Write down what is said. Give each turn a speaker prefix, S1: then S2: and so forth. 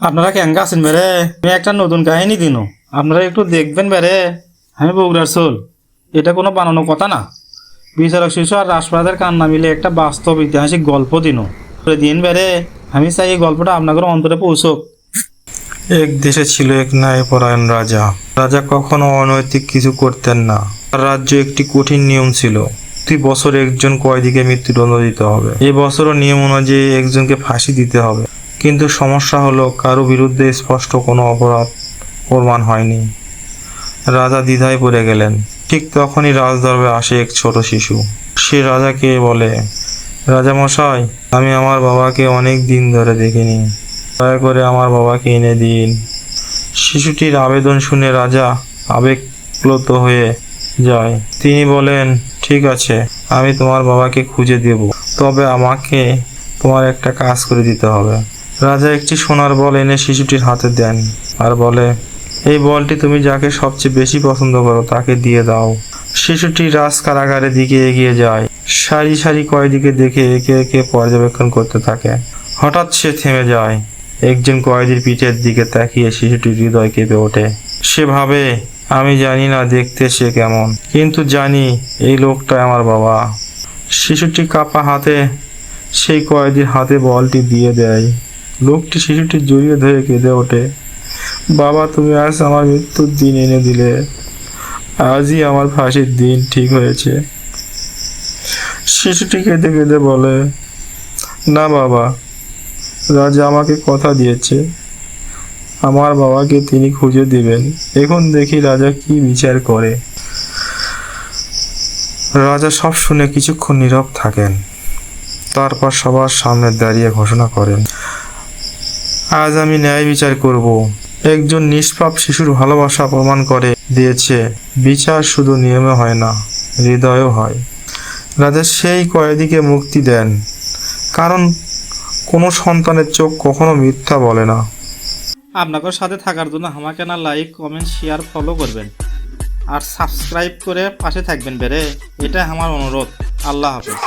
S1: আপনারা কেঙ্গা আছেন বেরে আমি একটা নতুন কাহিনী দিন। আপনারা একটু দেখবেন বেরে আমি বগুড়ার সোল। এটা কোনো বানানো কথা না। বিচারক শিশু আর রাজপ্রাদের কান্না মিলে একটা বাস্তব ঐতিহাসিক গল্প দিন। দিন বেরে আমি চাই এই গল্পটা আপনাদের অন্তরে পৌঁছক।
S2: এক দেশে ছিল এক ন্যায়পরায়ণ রাজা। রাজা কখনো অনৈতিক কিছু করতেন না। তার রাজ্য একটি কঠিন নিয়ম ছিল। প্রতি বছর একজন কয়েদিকে মৃত্যুদণ্ড দিতে হবে। এ বছরও নিয়ম অনুযায়ী একজনকে ফাঁসি দিতে হবে। কিন্তু সমস্যা হলো কারও বিরুদ্ধে স্পষ্ট কোনো অপরাধ প্রমাণ হয়নি। রাজা দ্বিধায় পড়ে গেলেন। ঠিক তখনই রাজদরবারে আসে এক ছোট শিশু। সে রাজাকে বলে, রাজামশাই, আমি আমার বাবাকে অনেক দিন ধরে দেখিনি। দয়া করে আমার বাবাকে এনে দিন। শিশুটির আবেদন শুনে রাজা আবেগপ্লুত হয়ে যায়। তিনি বলেন, ঠিক আছে, আমি তোমার বাবাকে খুঁজে দেব। তবে আমাকে তোমার একটা কাজ করে দিতে হবে। রাজা একটি সোনার বল এনে শিশুটির হাতে দেন আর বলে, এই বলটি তুমি যাকে সবচেয়ে বেশি পছন্দ করো তাকে দিয়ে দাও। শিশুটি রাজ কারাগারের দিকে এগিয়ে যায়। সারি সারি কয়েদিকে দেখে একে একে পর্যবেক্ষণ করতে থাকে। হঠাৎ সে থেমে যায়। একজন কয়েদির পিঠের দিকে তাকিয়ে শিশুটির হৃদয় কেঁপে ওঠে। সে ভাবে, আমি জানি না দেখতে সে কেমন, কিন্তু জানি এই লোকটা আমার বাবা। শিশুটি কাপা হাতে সেই কয়েদির হাতে বলটি দিয়ে দেয়। লোকটি শিশুটি জড়িয়ে ধরে কেঁদে ওঠে। বাবা, তুমি আজ আমার মৃত্যুর দিন এনে দিলে। আজই আমার ফাঁসির দিন ঠিক হয়েছে। শিশুটি কেঁদে কেঁদে বলে, না বাবা, রাজা আমাকে কথা দিয়েছে। আমার বাবাকে তিনি খুঁজে দিবেন। এখন দেখি রাজা কি বিচার করে। রাজা সব শুনে কিছুক্ষণ নীরব থাকেন। তারপর সবার সামনে দাঁড়িয়ে ঘোষণা করেন আজ আমি ন্যায় বিচার করব। একজন নিষ্পাপ শিশুর ভালোবাসা প্রমাণ করে, দিয়েছে, বিচার শুধু নিয়মে হয় না, হৃদয়ও হয়। রাজা সেই কয়েদিকে মুক্তি দেন, কারণ কোনো সন্তানের চোখ কখনো মিথ্যা বলে না।
S1: আপনাদের সাথে থাকার জন্য আমাকে না লাইক কমেন্ট শেয়ার ফলো করবেন। আর সাবস্ক্রাইব করে পাশে থাকবেন বেরে এটা আমার অনুরোধ। আল্লাহ হাফেজ।